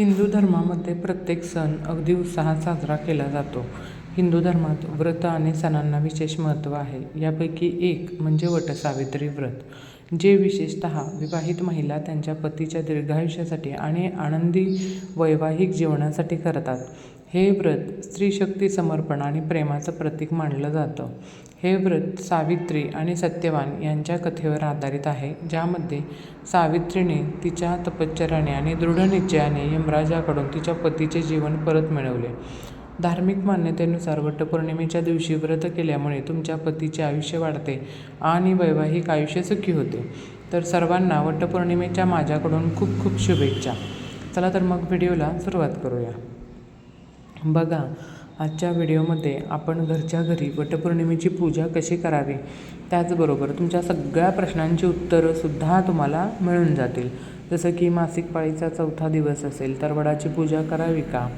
हिंदू धर्मामध्ये प्रत्येक सण अगदी उत्साहात साजरा केला जातो. हिंदू धर्मात व्रत आणि सणांना विशेष महत्त्व आहे. यापैकी एक म्हणजे वटसावित्री व्रत जे विशेषतः विवाहित महिला त्यांच्या पतीच्या दीर्घायुष्यासाठी आणि आनंदी वैवाहिक जीवनासाठी करतात. हे व्रत स्त्रीशक्ती समर्पण आणि प्रेमाचं प्रतीक मानलं जातं. हे व्रत सावित्री आणि सत्यवान यांच्या कथेवर आधारित आहे ज्यामध्ये सावित्रीने तिच्या तपश्चर्याने आणि दृढनिश्चयाने यमराजाकडून तिच्या पतीचे जीवन परत मिळवले. धार्मिक मान्यतेनुसार वटपौर्णिमेच्या दिवशी व्रत केल्यामुळे तुमच्या पतीचे आयुष्य वाढते आणि वैवाहिक आयुष्य सुखी होते. तर सर्वांना वटपौर्णिमेच्या माझ्याकडून खूप खूप शुभेच्छा. चला तर मग व्हिडिओला सुरुवात करूया. बघा आजच्या व्हिडिओमध्ये आपण घरच्या घरी वटपौर्णिमेची पूजा कशी करावी? त्याचबरोबर तुमच्या सगळ्या प्रश्नांची उत्तरंसुद्धा तुम्हाला मिळून जातील. जसं की मासिक पाळीचा चौथा दिवस असेल तर वडाची पूजा करावी का?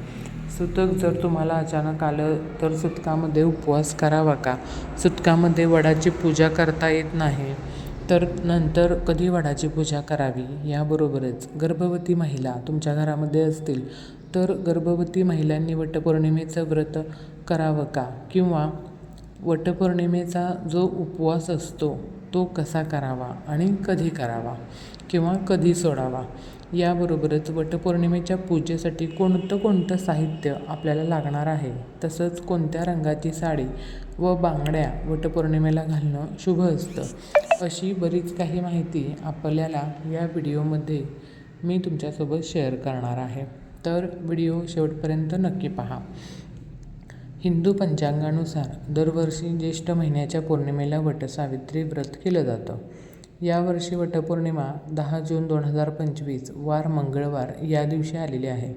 सुतक जर तुम्हाला अचानक आलं तर सुतकामध्ये उपवास करावा का? सुतकामध्ये वडाची पूजा करता येत नाही तर नंतर कधी वडाची पूजा करावी? याबरोबरच गर्भवती महिला तुमच्या घरामध्ये असतील तर गर्भवती महिलांनी वटपौर्णिमेचं व्रत करावं का? किंवा वटपौर्णिमेचा जो उपवास असतो तो कसा करावा आणि कधी करावा किंवा कधी सोडावा? याबरोबरच वटपौर्णिमेच्या पूजेसाठी कोणतं कोणतं साहित्य आपल्याला लागणार आहे? तसंच कोणत्या रंगाची साडी व बांगड्या वटपौर्णिमेला घालणं शुभ असतं? अशी बरीच काही माहिती आपल्याला या व्हिडिओमध्ये मी तुमच्यासोबत शेअर करणार आहे. तर व्हिडिओ शेवटपर्यंत नक्की पहा. हिंदू पंचांगानुसार दरवर्षी ज्येष्ठ महिन्याच्या पौर्णिमेला वटसावित्री व्रत केलं जातं. यावर्षी वटपौर्णिमा दहा जून दोन हजार पंचवीस वार मंगळवार या दिवशी आलेली आहे.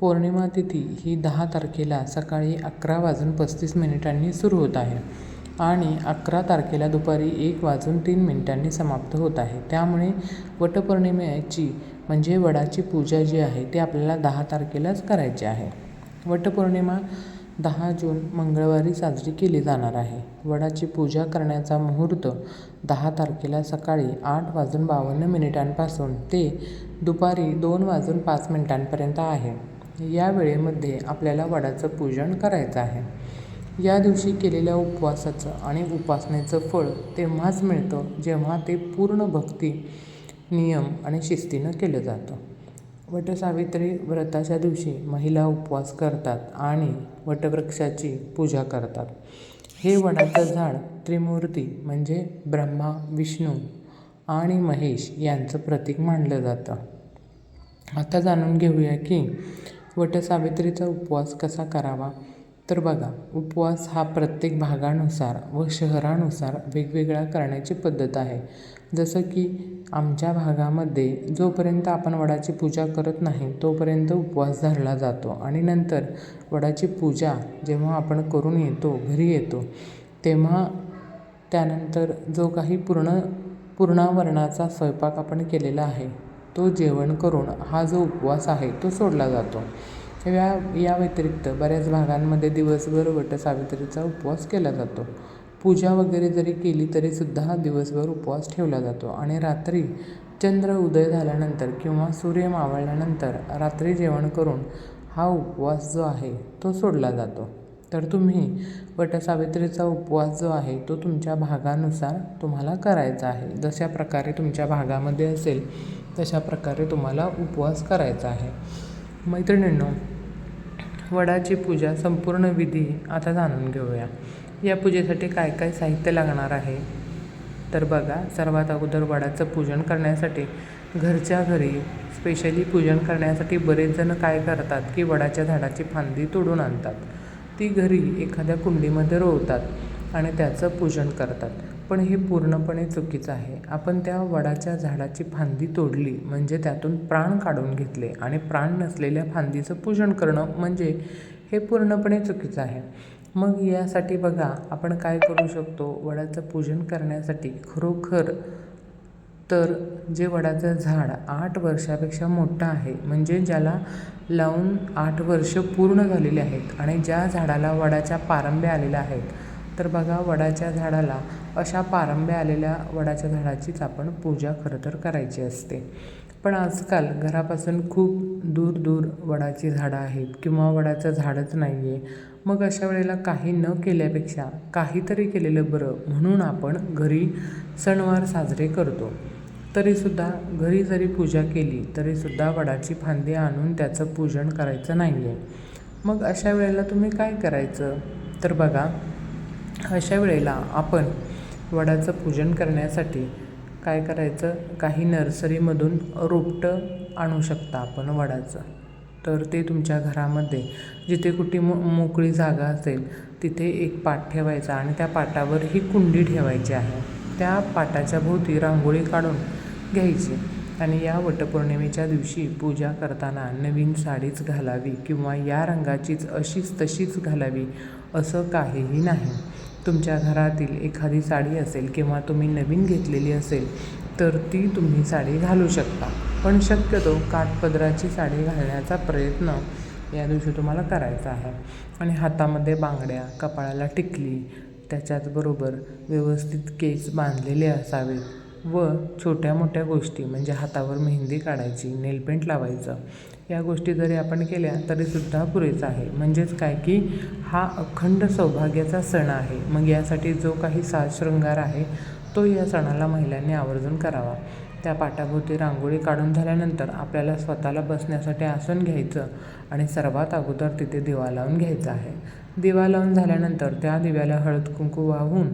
पौर्णिमा तिथी ही दहा तारखेला सकाळी अकरा वाजून पस्तीस मिनिटांनी सुरू होत आहे. आणि अकरा तारखेला दुपारी एक वाजून तीन मिनिटांनी समाप्त होत आहे. त्यामुळे वटपौर्णिमेची म्हणजे वडाची पूजा जी आहे ती आपल्याला दहा तारखेलाच करायची आहे. वटपौर्णिमा दहा जून मंगळवारी साजरी केली जाणार आहे. वडाची पूजा करण्याचा मुहूर्त दहा तारखेला सकाळी आठ वाजून बावन्न मिनिटांपासून ते दुपारी दोन वाजून पाच मिनिटांपर्यंत आहे. या वेळेमध्ये आपल्याला वडाचं पूजन करायचं आहे. या दिवशी केलेल्या उपवासाचं आणि उपासनेचं फळ तेव्हाच मिळतं जेव्हा ते पूर्ण भक्ती नियम आणि शिस्तीनं केलं जातं. वटसावित्री व्रताच्या दिवशी महिला उपवास करतात आणि वटवृक्षाची पूजा करतात. हे वडाचं झाड त्रिमूर्ती म्हणजे ब्रह्मा विष्णू आणि महेश यांचं प्रतीक मानलं जातं. आता जाणून घेऊया की वटसावित्रीचा उपवास कसा करावा? तर बघा उपवास हा प्रत्येक भागानुसार व शहरानुसार वेगवेगळा करण्याची पद्धत आहे. जसं की आमच्या भागामध्ये जोपर्यंत आपण वडाची पूजा करत नाही तोपर्यंत उपवास धरला जातो आणि नंतर वडाची पूजा जेव्हा आपण करून येतो घरी येतो तेव्हा त्यानंतर जो काही पूर्ण पूर्णावरणाचा स्वयंपाक आपण केलेला आहे तो जेवण करून हा जो उपवास आहे तो सोडला जातो. या या व्यतिरिक्त बऱ्याच भागांमध्ये दिवसभर वटसावित्रीचा उपवास केला जातो. पूजा वगैरे जरी केली तरीसुद्धा दिवसभर उपवास ठेवला जातो आणि रात्री चंद्र उदय झाल्यानंतर किंवा सूर्य मावळल्यानंतर रात्री जेवण करून हा उपवास जो आहे तो सोडला जातो. तर तुम्ही वटसावित्रीचा उपवास जो आहे तो तुमच्या भागानुसार तुम्हाला करायचा आहे. जशा प्रकारे तुमच्या भागामध्ये असेल तशा प्रकारे तुम्हाला उपवास करायचा आहे. मैत्रिणींनो वडाची पूजा संपूर्ण विधी आता जाणून घेऊया. या पूजेसाठी काय काय साहित्य लागणार आहे? तर बघा सर्वात अगोदर वडाचं पूजन करण्यासाठी घरच्या घरी स्पेशली पूजन करण्यासाठी बरेच जण काय करतात की वडाच्या झाडाची फांदी तोडून आणतात. ती घरी एखाद्या कुंडीमध्ये रोवतात आणि त्याचं पूजन करतात. पण हे पूर्णपणे चुकीचं आहे. आपण त्या वडाच्या झाडाची फांदी तोडली म्हणजे त्यातून प्राण काढून घेतले आणि प्राण नसलेल्या फांदीचं पूजन करणं म्हणजे हे पूर्णपणे चुकीचं आहे. मग यासाठी बघा आपण काय करू शकतो? वडाचं पूजन करण्यासाठी खरोखर तर जे वडाचं झाड आठ वर्षापेक्षा मोठं आहे म्हणजे ज्याला लावून आठ वर्ष पूर्ण झालेले आहेत आणि ज्या झाडाला वडाच्या पारंब्या आलेल्या आहेत तर बघा वडाच्या झाडाला अशा पारंब्या आलेल्या वडाच्या झाडाचीच आपण पूजा खरं तर करायची असते. पण आजकाल घरापासून खूप दूर दूर वडाची झाडं आहेत किंवा वडाचं झाडच नाही आहे मग अशा वेळेला काही न केल्यापेक्षा काहीतरी केलेलं बरं म्हणून आपण घरी सणवार साजरे करतो. तरीसुद्धा घरी जरी पूजा केली तरीसुद्धा वडाची फांदी आणून त्याचं पूजन करायचं नाही आहे मग अशा वेळेला तुम्ही काय करायचं? तर बघा अशा वेळेला आपण वडाचं पूजन करण्यासाठी काय करायचं? काही नर्सरीमधून रोपटं आणू शकता आपण वडाचं. तर ते तुमच्या घरामध्ये जिथे कुठे मो मोकळी जागा असेल तिथे एक पाट ठेवायचा आणि त्या पाटावर ही कुंडी ठेवायची आहे. त्या पाटाच्या भोवती रांगोळी काढून घ्यायची आणि या वटपौर्णिमेच्या दिवशी पूजा करताना नवीन साडीच घालावी किंवा या रंगाचीच अशीच तशीच घालावी असं काहीही नाही. तुमच्या घरातील एखादी साडी असेल किंवा तुम्ही नवीन घेतलेली असेल तर ती तुम्ही साडी घालू शकता. पण शक्यतो काठपदराची साडी घालण्याचा प्रयत्न या दिवशी तुम्हाला करायचा आहे. आणि हातामध्ये बांगड्या कपाळाला टिकली त्याच्याचबरोबर व्यवस्थित केस बांधलेले असावेत. व छोट्या मोठ्या गोष्टी म्हणजे हातावर मेहंदी काढायची नेलपेंट लावायचं या गोष्टी जरी आपण केल्या तरीसुद्धा पुरेचं आहे. म्हणजेच काय की हा अखंड सौभाग्याचा सण आहे. मग यासाठी जो काही साजशृंगार आहे तो या सणाला महिलांनी आवर्जून करावा. त्या पाटाभोवती रांगोळी काढून झाल्यानंतर आपल्याला स्वतःला बसण्यासाठी आसन घ्यायचं आणि सर्वात अगोदर तिथे दिवा लावून घ्यायचा आहे. दिवा लावून झाल्यानंतर त्या दिव्याला हळद कुंकू वाहून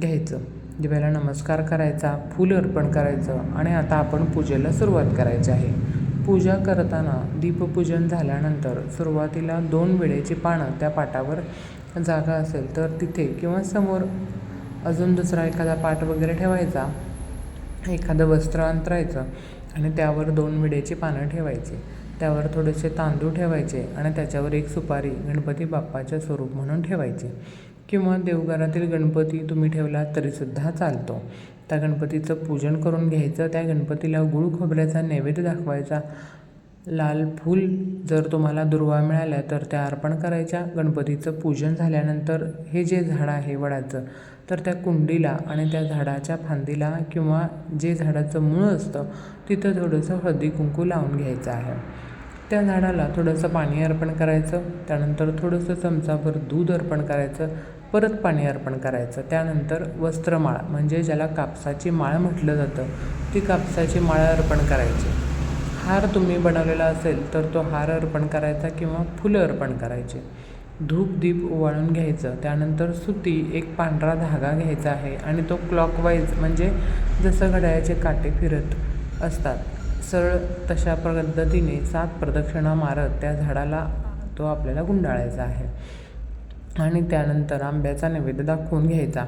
घ्यायचं. दिव्याला नमस्कार करायचा फूल अर्पण करायचं आणि आता आपण पूजेला सुरुवात करायची आहे. पूजा करताना दीपपूजन झाल्यानंतर सुरुवातीला दोन वेळेची पानं त्या पाटावर जागा असेल तर तिथे किंवा समोर. अजून दुसरा एखादा पाट वगैरे ठेवायचा. एखादं वस्त्र अंतरायचं आणि त्यावर दोन विड्याची पानं ठेवायची. त्यावर थोडेसे तांदूळ ठेवायचे आणि त्याच्यावर एक सुपारी गणपती बाप्पाच्या स्वरूप म्हणून ठेवायचे. किंवा देवघरातील गणपती तुम्ही ठेवला तरीसुद्धा चालतो. त्या गणपतीचं पूजन करून घ्यायचं त्या गणपतीला गुळ खोबऱ्याचा नैवेद्य दाखवायचा. लाल फूल जर तुम्हाला दुर्वा मिळाल्या तर त्या अर्पण करायच्या. गणपतीचं पूजन झाल्यानंतर हे जे झाड आहे वडाचं तर त्या कुंडीला आणि त्या झाडाच्या फांदीला किंवा जे झाडाचं मूळ असतं तिथं थोडंसं हळदी कुंकू लावून घ्यायचं आहे. त्या झाडाला थोडंसं पाणी अर्पण करायचं त्यानंतर थोडंसं चमचाभर दूध अर्पण करायचं परत पाणी अर्पण करायचं. त्यानंतर वस्त्रमाळ म्हणजे ज्याला कापसाची माळ म्हटलं जातं ती कापसाची माळ अर्पण करायची. हार तुम्ही बनवलेला असेल तर तो हार अर्पण करायचा किंवा फुलं अर्पण करायचे. धूप दीप ओवाळून घ्यायचं त्यानंतर सुती एक पांढरा धागा घ्यायचा आहे आणि तो क्लॉकवाईज म्हणजे जसं घड्याळाचे काटे फिरत असतात. सरळ तशा पद्धतीने सात प्रदक्षिणा मारत त्या झाडाला तो आपल्याला गुंडाळायचा आहे. आणि त्यानंतर आंब्याचा नैवेद्य दाखवून घ्यायचा.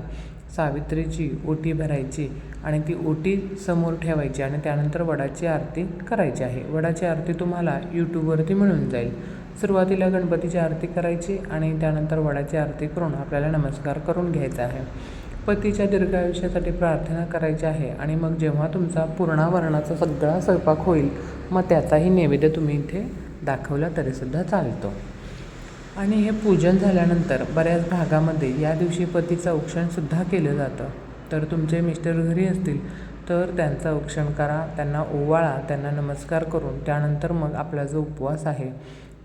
सावित्रीची ओटी भरायची आणि ती ओटी समोर ठेवायची आणि त्यानंतर वडाची आरती करायची आहे. वडाची आरती तुम्हाला यूट्यूबवरती मिळून जाईल. सुरुवातीला गणपतीची आरती करायची आणि त्यानंतर वडाची आरती करून आपल्याला नमस्कार करून घ्यायचा आहे. पतीच्या दीर्घायुष्यासाठी प्रार्थना करायची आहे आणि मग जेव्हा तुमचा पूर्णावरणाचा सगळा स्वयंपाक होईल मग त्याचाही नैवेद्य तुम्ही इथे दाखवला तरीसुद्धा चालतो. आणि हे पूजन झाल्यानंतर बऱ्याच भागामध्ये या दिवशी पतीचं औक्षणसुद्धा केलं जातं. तर तुमचे मिस्टर घरी असतील तर त्यांचं औक्षण करा त्यांना ओवाळा त्यांना नमस्कार करून त्यानंतर मग आपला जो उपवास आहे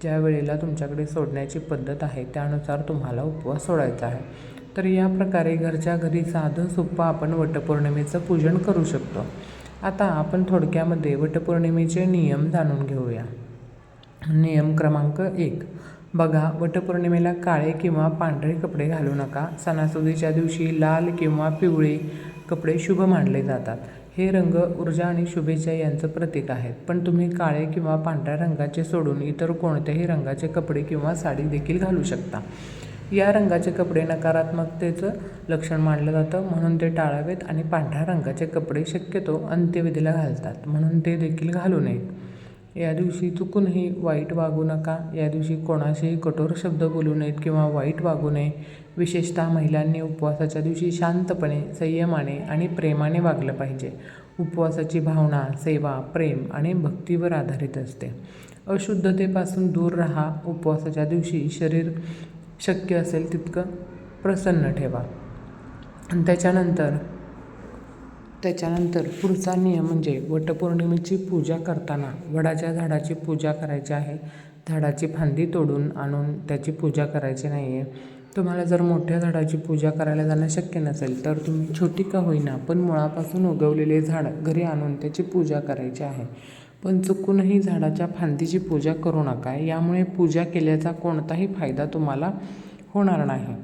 ज्या वेळेला तुमच्याकडे सोडण्याची पद्धत आहे त्यानुसार तुम्हाला उपवास सोडायचा आहे. तर या प्रकारे घरच्या घरी साधं सोपं आपण वटपौर्णिमेचं पूजन करू शकतो. आता आपण थोडक्यामध्ये वटपौर्णिमेचे नियम जाणून घेऊया. नियम क्रमांक एक. बघा वटपौर्णिमेला काळे किंवा पांढरे कपडे घालू नका. सणासुदीच्या दिवशी लाल किंवा पिवळे कपडे शुभ मानले जातात. हे रंग ऊर्जा आणि शुभेच्छा यांचं प्रतीक आहेत. पण तुम्ही काळे किंवा पांढऱ्या रंगाचे सोडून इतर कोणत्याही रंगाचे कपडे किंवा साडी देखील घालू शकता. या रंगाचे कपडे नकारात्मकतेचं लक्षण मानलं जातं. म्हणून ते टाळावेत आणि पांढऱ्या रंगाचे कपडे शक्यतो अंत्यविधीला घालतात. म्हणून ते देखील घालू नयेत. या दिवशी चुकूनही वाईट वागू नका. या दिवशी कोणाशीही कठोर शब्द बोलू नयेत किंवा वाईट वागू नये. विशेषतः महिलांनी उपवासाच्या दिवशी शांतपणे संयमाने आणि प्रेमाने वागलं पाहिजे. उपवासाची भावना सेवा प्रेम आणि भक्तीवर आधारित असते. अशुद्धतेपासून दूर राहा. उपवासाच्या दिवशी शरीर शक्य असेल तितकं प्रसन्न ठेवा. आणि त्याच्यानंतर त्याच्यानंतर पुढचा नियम म्हणजे वटपौर्णिमेची पूजा करताना वडाच्या झाडाची पूजा करायची आहे. झाडाची फांदी तोडून आणून त्याची पूजा करायची नाही आहे तुम्हाला जर मोठ्या झाडाची पूजा करायला जाणं शक्य नसेल तर तुम्ही छोटी का होईना पण मुळापासून उगवलेले झाड घरी आणून त्याची पूजा करायची आहे. पण चुकूनही झाडाच्या फांदीची पूजा करू नका. यामुळे पूजा केल्याचा कोणताही फायदा तुम्हाला होणार नाही.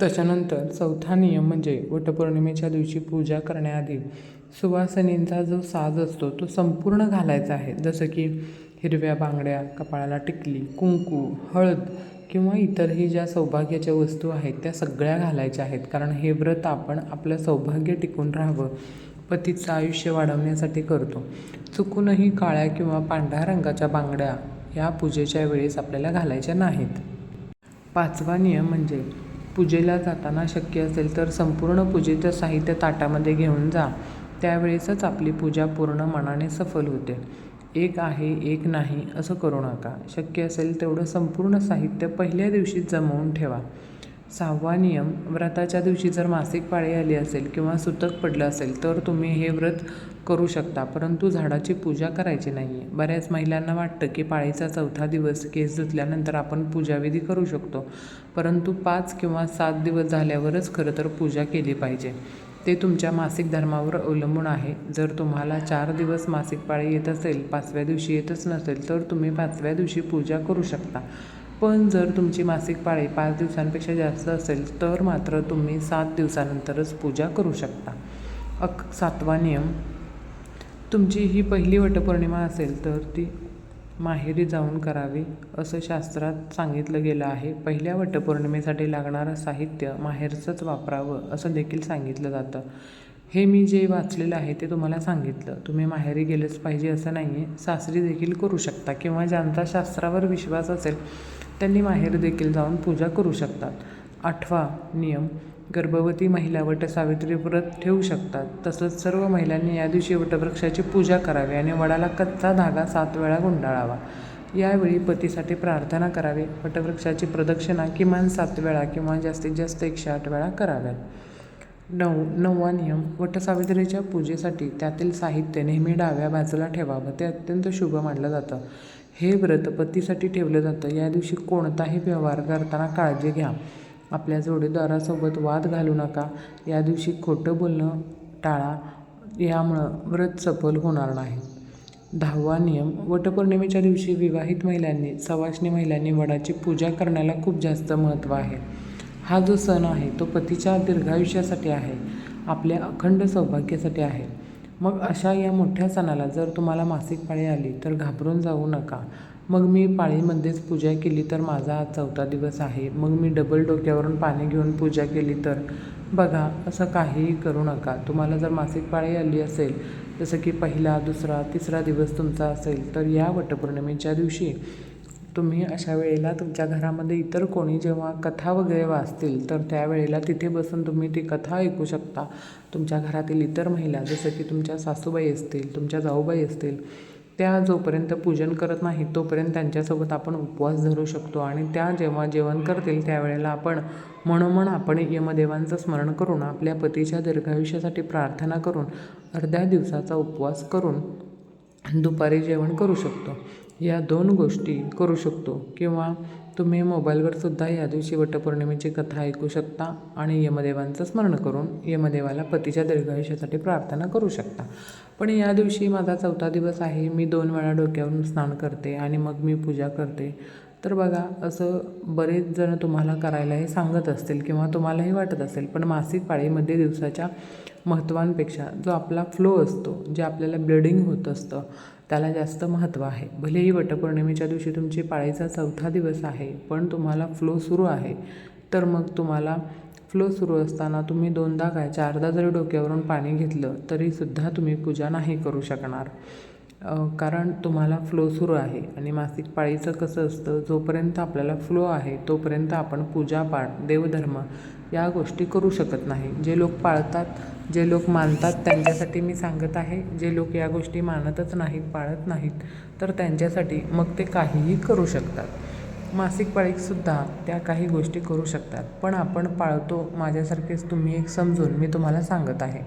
त्याच्यानंतर चौथा नियम म्हणजे वटपौर्णिमेच्या दिवशी पूजा करण्याआधी सुवासनींचा जो साज असतो तो संपूर्ण घालायचा आहे. जसं की हिरव्या बांगड्या कपाळाला टिकली कुंकू हळद किंवा इतरही ज्या सौभाग्याच्या वस्तू आहेत त्या सगळ्या घालायच्या आहेत. कारण हे व्रत आपण आपलं सौभाग्य टिकून राहावं पतीचं आयुष्य वाढवण्यासाठी करतो. चुकूनही काळ्या किंवा पांढऱ्या रंगाच्या बांगड्या या पूजेच्या वेळेस आपल्याला घालायच्या नाहीत. पाचवा नियम म्हणजे पूजेला जाताना शक्य असेल तर संपूर्ण पूजेचं साहित्य ताटामध्ये घेऊन जा. त्यावेळेसच आपली पूजा पूर्ण मनाने सफल होते. एक आहे एक नाही असं करू नका. शक्य असेल तेवढं संपूर्ण साहित्य पहिल्या दिवशी जमवून ठेवा. सहावा नियम व्रताच्या दिवशी जर मासिक पाळी आली असेल किंवा सुतक पडलं असेल तर तुम्ही हे व्रत करू शकता. परंतु झाडाची पूजा करायची नाही आहे बऱ्याच महिलांना वाटतं की पाळीचा चौथा दिवस केस धुतल्यानंतर आपण पूजाविधी करू शकतो. परंतु पाच किंवा सात दिवस झाल्यावरच खरं तर पूजा केली पाहिजे. ते तुमच्या मासिक धर्मावर अवलंबून आहे. जर तुम्हाला चार दिवस मासिक पाळी येत असेल पाचव्या दिवशी येतच नसेल तर तुम्ही पाचव्या दिवशी पूजा करू शकता. पण जर तुमची मासिक पाळी पाच दिवसांपेक्षा जास्त असेल तर मात्र तुम्ही सात दिवसानंतरच पूजा करू शकता. अक सातवा नियम. तुमची ही पहिली वटपौर्णिमा असेल तर ती माहेरी जाऊन करावी असं शास्त्रात सांगितलं गेलं आहे. पहिल्या वटपौर्णिमेसाठी लागणारं साहित्य माहेरचंच वापरावं असं देखील सांगितलं जातं. हे मी जे वाचलेलं आहे ते तुम्हाला सांगितलं. तुम्ही माहेरी गेलंच पाहिजे असं नाही आहे सासरी देखील करू शकता किंवा ज्यांचा शास्त्रावर विश्वास असेल त्यांनी माहेर देखील जाऊन पूजा करू शकतात. आठवा नियम गर्भवती महिला वटसावित्री व्रत ठेवू शकतात. तसंच सर्व महिलांनी या दिवशी वटवृक्षाची पूजा करावी आणि वडाला कच्चा धागा सात वेळा गुंडाळावा. यावेळी पतीसाठी प्रार्थना करावी. वटवृक्षाची प्रदक्षिणा किमान सात वेळा किंवा जास्तीत जास्त एकशे आठ वेळा कराव्यात. नऊ नववा नियम वटसावित्रीच्या पूजेसाठी त्यातील साहित्य नेहमी डाव्या बाजूला ठेवावं ते अत्यंत शुभ मानलं जातं. हे व्रत पतीसाठी ठेवलं जातं. या दिवशी कोणताही व्यवहार करताना काळजी घ्या. आपल्या जोडीदारासोबत वाद घालू नका. या दिवशी खोटं बोलणं टाळा. यामुळं व्रत सफल होणार नाही. दहावा नियम. वटपौर्णिमेच्या दिवशी विवाहित महिलांनी सवाष्णी महिलांनी वडाची पूजा करण्याला खूप जास्त महत्त्व आहे. हा जो सण आहे तो पतीच्या दीर्घायुष्यासाठी आहे. आपल्या अखंड सौभाग्यासाठी आहे. मग अशा या मोठ्या सणाला जर तुम्हाला मासिक पाळी आली तर घाबरून जाऊ नका. मग मी पाळीमध्येच पूजा केली तर माझा आज चौथा दिवस आहे. मग मी डबल डोक्यावरून पाणी घेऊन पूजा केली तर? बघा असं काहीही करू नका. तुम्हाला जर मासिक पाळी आली असेल जसं की पहिला दुसरा तिसरा दिवस तुमचा असेल तर या वटपौर्णिमेच्या दिवशी तुम्ही अशा वेळेला तुमच्या घरामध्ये इतर कोणी जेव्हा कथा वगैरे वाचतील तर त्यावेळेला तिथे बसून तुम्ही ती कथा ऐकू शकता. तुमच्या घरातील इतर महिला जसं की तुमच्या सासूबाई असतील तुमच्या जाऊबाई असतील त्या जोपर्यंत पूजन करत नाही तोपर्यंत त्यांच्यासोबत आपण उपवास धरू शकतो. आणि त्या जेव्हा जेवण करतील त्यावेळेला आपण म्हणून आपण यमदेवांचं स्मरण करून आपल्या पतीच्या दीर्घायुष्यासाठी प्रार्थना करून अर्ध्या दिवसाचा उपवास करून दुपारी जेवण करू शकतो. या दोन गोष्टी करू शकतो. किंवा तुम्ही मोबाईलवर सुद्धा या दिवशी वटपौर्णिमेची कथा ऐकू शकता आणि यमदेवांचं स्मरण करून यमदेवाला पतीच्या दीर्घायुष्यासाठी प्रार्थना करू शकता. पण या दिवशी माझा चौथा दिवस आहे मी दोन वेळा डोक्यावरून स्नान करते आणि मग मी पूजा करते. तर बघा असं बरेच जण तुम्हाला करायला हे सांगत असतील किंवा तुम्हालाही वाटत असेल पण मासिक पाळीमध्ये दिवसाच्या महत्त्वांपेक्षा जो आपला फ्लो असतो जे आपल्याला ब्लडिंग होत असतं त्याला जास्त महत्त्व आहे. भलेही वटपौर्णिमेच्या दिवशी तुमची पाळीचा चौथा दिवस आहे पण तुम्हाला फ्लो सुरू आहे. तर मग तुम्हाला फ्लो सुरू असताना तुम्ही दोनदा काय चारदा जरी डोक्यावरून पाणी घेतलं तरीसुद्धा तुम्ही पूजा नाही करू शकणार. कारण तुम्हाला फ्लो सुरू आहे आणि मासिक पाळीचं कसं असतं जोपर्यंत आपल्याला फ्लो आहे तोपर्यंत आपण पूजापाठ देवधर्म या गोष्टी करू शकत नाही. जे लोक पाळतात जे लोक मानतात त्यांच्यासाठी मी सांगत आहे जे लोक या गोष्टी मानतच नाहीत पाळत नाहीत तर त्यांच्यासाठी मग ते काहीही करू शकतात. मासिक पाळीकसुद्धा त्या काही गोष्टी करू शकतात. पण आपण पाळतो माझ्यासारखेच तुम्ही एक समजून मी तुम्हाला सांगत आहे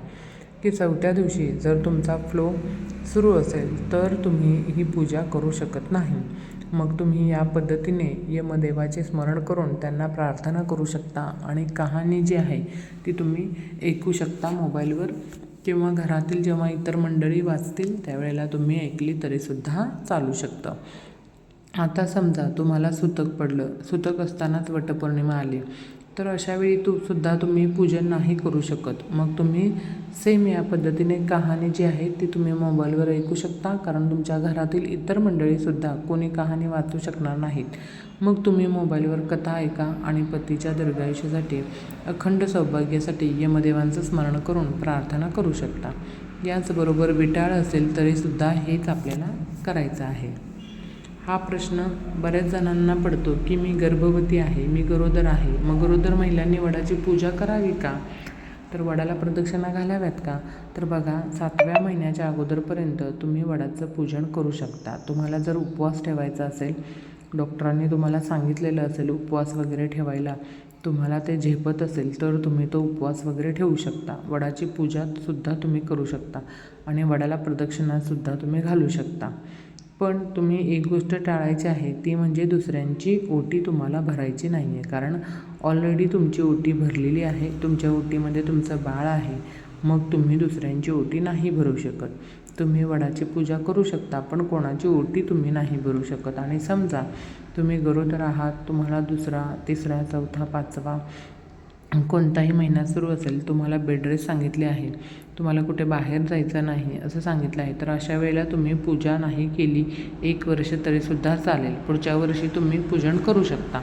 की चौथ्या दिवशी जर तुमचा फ्लो सुरू असेल तर तुम्ही ही पूजा करू शकत नाही. मग तुम्ही या पद्धतीने यमदेवाचे स्मरण करून त्यांना प्रार्थना करू शकता. आणि कहाणी जी आहे ती तुम्ही ऐकू शकता मोबाईलवर किंवा घरातील जेव्हा इतर मंडळी वाचतील त्यावेळेला तुम्ही ऐकली तरीसुद्धा चालू शकतं. आता समजा तुम्हाला सुतक पडलं. सुतक असतानाच वटपौर्णिमा आली. तर अशावेळी तू सुद्धा तुम्ही पूजन नाही करू शकत. मग तुम्ही सेम या पद्धतीने कहाणी जी आहे ती तुम्ही मोबाईलवर ऐकू शकता. कारण तुमच्या घरातील इतर मंडळीसुद्धा कोणी कहाणी वाचू शकणार नाहीत. मग तुम्ही मोबाईलवर कथा ऐका आणि पतीच्या दीर्घायुष्यासाठी अखंड सौभाग्यासाठी यमदेवांचं स्मरण करून प्रार्थना करू शकता. याचबरोबर विटाळ असेल तरीसुद्धा हेच आपल्याला करायचं आहे. हा प्रश्न बऱ्याच जणांना पडतो की मी गर्भवती आहे मी गरोदर आहे. मग गरोदर महिलांनी वडाची पूजा करावी का? तर वडाला प्रदक्षिणा घालाव्यात का? तर बघा सातव्या महिन्याच्या अगोदरपर्यंत तुम्ही वडाचं पूजन करू शकता. तुम्हाला जर उपवास ठेवायचा असेल डॉक्टरांनी तुम्हाला सांगितलेलं असेल उपवास वगैरे ठेवायला तुम्हाला ते झेपत असेल तर तुम्ही तो उपवास वगैरे ठेवू शकता. वडाची पूजासुद्धा तुम्ही करू शकता आणि वडाला प्रदक्षिणासुद्धा तुम्ही घालू शकता. पण तुम्ही एक गोष्ट टाळायची आहे ती म्हणजे दुसऱ्यांची ओटी तुम्हाला भरायची नाही आहे कारण ऑलरेडी तुमची ओटी भरलेली आहे तुमच्या ओटीमध्ये तुमचं बाळ आहे मग तुम्ही दुसऱ्यांची ओटी नाही भरू शकत. तुम्ही वडाची पूजा करू शकता पण कोणाची ओटी तुम्ही नाही भरू शकत. आणि समजा तुम्ही गरोदर आहात तुम्हाला दुसरा तिसरा चौथा पाचवा कोणताही महिना सुरू असेल तुम्हाला बेड रेस्ट सांगितले आहे तुम्हाला कुठे बाहेर जायचं नाही असं सांगितलं आहे तर अशा वेळेला तुम्ही पूजा नाही केली एक वर्ष तरीसुद्धा चालेल. पुढच्या वर्षी तुम्ही पूजन करू शकता.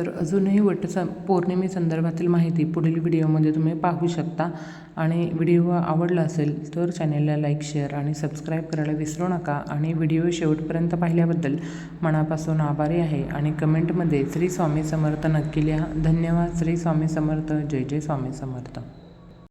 तर अजूनही वटसं स पौर्णिमेसंदर्भातील माहिती पुढील व्हिडिओमध्ये तुम्ही पाहू शकता. आणि व्हिडिओ आवडला असेल तर चॅनेलला लाईक शेअर आणि सबस्क्राईब करायला विसरू नका. आणि व्हिडिओ शेवटपर्यंत पाहिल्याबद्दल मनापासून आभारी आहे. आणि कमेंटमध्ये श्री स्वामी समर्थ नक्की लिहा. धन्यवाद. श्री स्वामी समर्थ. जय जय स्वामी समर्थ.